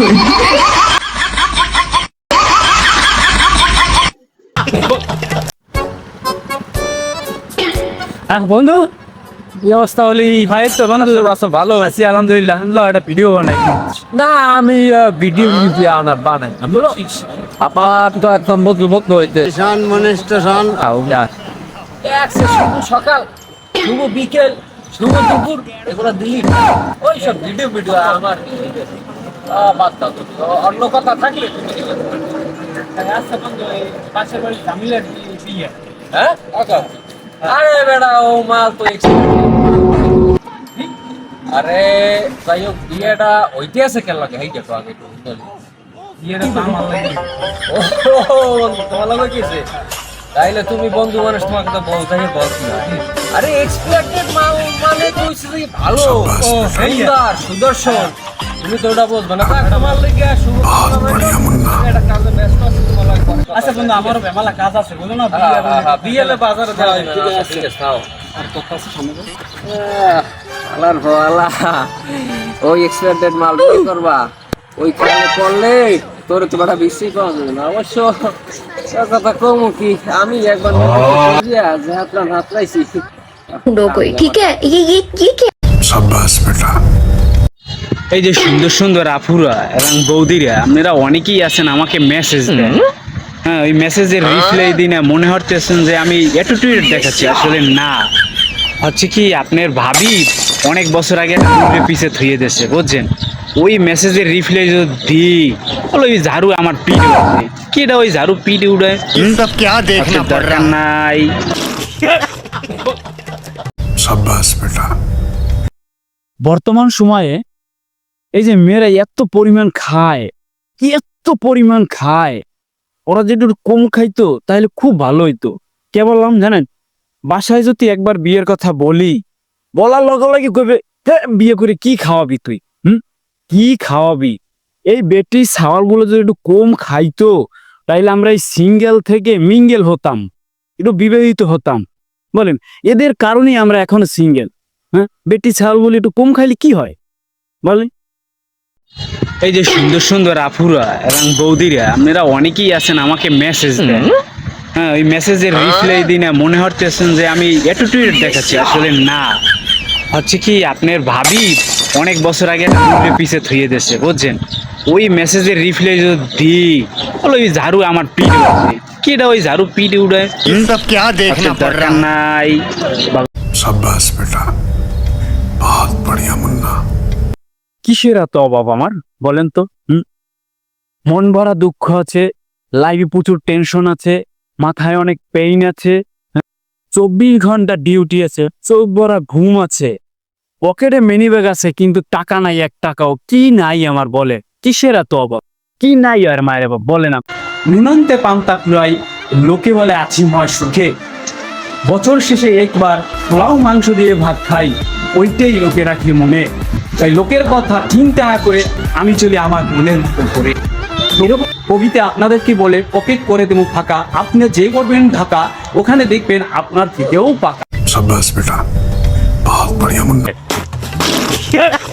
হ্যাঁ বন্ধু কি অবস্থা হলি? ভাই তো বন্ধু সব ভালো আছি আলহামদুলিল্লাহ। আল্লাহ একটা ভিডিও বানাই। না আমি ভিডিও ভিডিও আনা বানাই। আপাত তো একদম বদল বদল হইতে। শান মনে স্টেশন আও না শুভ সকাল শুভ বিকেল শুভ দুপুর এগুলো দিলি। ওই সব ভিডিও ভিডিও আমার। বাদ দাও তুমি। অন্য কথা থাকলে তুমি আচ্ছা বন্ধু এই পাশের বাড়ি জামিলের বিয়ে হ্যাঁ? আরে বেড়া ও মাল তো আরে যাই হোক বিয়েটা ওইতে আছে কেন লাগে? এই দেখো আগে একটু তো আমার লাগে। ও তোমার লাগে কিসে তাইলে তুমি বন্ধু মানুষ তোমাকে তো বলতে বলছি না আরে এক্সপেক্টেড মাল মানে যে ভালো সুন্দর সুদর্শন। তুমি তো ওটা বুঝবে না তা তোমার লাগে শুভ এটা কাজে ব্যস্ত আছে তোমার লাগে পরে কথা আচ্ছা বন্ধু আমারও বেমালা কাজ আছে বুঝলো না হ্যাঁ, হ্যাঁ, হ্যাঁ, বিয়েলে বাজারে দেওয়া হয় না আচ্ছা, ঠিক আছে নাও। আলার ভালা ওই এক্সপেক্টেড মাল কি করবা ওই কারণে করলে তোর তো বড় বেশি পাওয়া যাবে না অবশ্য সে কথা কমু কি আমি একবার বুঝিয়া যে হাতলা হাতলাইছি दो कोई ठीक है ये ये ये क्या এই যে সুন্দর সুন্দর আফুরা এবং বৌদিরা আপনারা অনেকেই আছেন আমাকে মেসেজ দেন। হ্যাঁ ওই মেসেজের রিপ্লাই দিনে মনে হচ্ছেন যে আমি অ্যাটিটিউড দেখাচ্ছি আসলে না। হচ্ছে কি আপনার ভাবি অনেক বছর আগে একটা পিছে থুয়ে দিয়েছে বুঝছেন? ওই মেসেজের রিপ্লাই যদি দিই বলো ওই ঝাড়ু আমার পিঠে উঠে কেটা ওই ঝাড়ু পিঠে উঠে সব কে দরকার নাই। সাব্বাস বেটা বর্তমান সময়ে এই যে মেয়েরা এত পরিমাণ খায় এত পরিমাণ খায় ওরা যদি কম খাইতো তাহলে খুব ভালো হইতো। কে বললাম জানেন? বাসায় যদি একবার বিয়ের কথা বলি বলার লগে লগে কবে "হে, বিয়ে করে কি খাওয়াবি তুই? হুম? কি খাওয়াবি? এই বেটি সাওয়ারগুলো যদি একটু কম খাইতো তাইলে আমরা এই সিঙ্গেল থেকে মিঙ্গেল হতাম একটু বিবাহিত হতাম। বলেন এদের কারণেই আমরা এখন সিঙ্গেল। হ্যাঁ? বেটি ছাগল বলে একটু কম খাইলে কি হয়? বলেন। এই যে সুন্দর সুন্দর আফুরা এবং বৌদিরা আপনারা অনেকেই আছেন আমাকে মেসেজ দেন। হ্যাঁ ওই মেসেজের রিপ্লাই হ্যাঁ। দিনে মনে হচ্ছেন যে আমি অ্যাটিটিউড দেখাচ্ছি আসলে না। হচ্ছে কি আপনার ভাবি অনেক বছর আগে একটা পিছে থুয়ে দিয়েছে বুঝছেন? ওই মেসেজের রিপ্লাই যদি দিই বলো ওই ঝাড়ু আমার পিঠ উঠবে কিটা ওই ঝাড়ু পিঠে উড়ে সব কে দেখনা পড় নাই। সাব্বাস বেটা বহুত বড়িয়া মুন্না। কিসের এত অভাব আমার? বলেন তো মন ভরা দুঃখ আছে লাইফে প্রচুর টেনশন আছে মাথায় অনেক পেইন আছে হ্যাঁ, চব্বিশ ঘণ্টা ডিউটি আছে চোখ ভরা ঘুম আছে পকেটে মিনি ব্যাগ আছে কিন্তু টাকা নাই এক টাকাও। কি নাই আমার বলে কিসের এত অভাব? কি নাই আর মায়ের বাবা বলে না নুনান্তে পান্তা ফুরাই লোকে বলে আছি ময় সুখে। বছর শেষে একবার পোলাও মাংস দিয়ে ভাত খাই ওইটাই লোকে রাখি মনে। তাই লোকের কথা চিন্তা না করে আমি চলি আমার মনের মতো করে। এরকম কবিতা আপনাদেরকে বলে পকেট করে দেবো ফাঁকা। আপনি যে করবেন ঢাকা ওখানে দেখবেন আপনার থেকেও পাকা। সব বেটা বহুত বড়িয়া মুন্না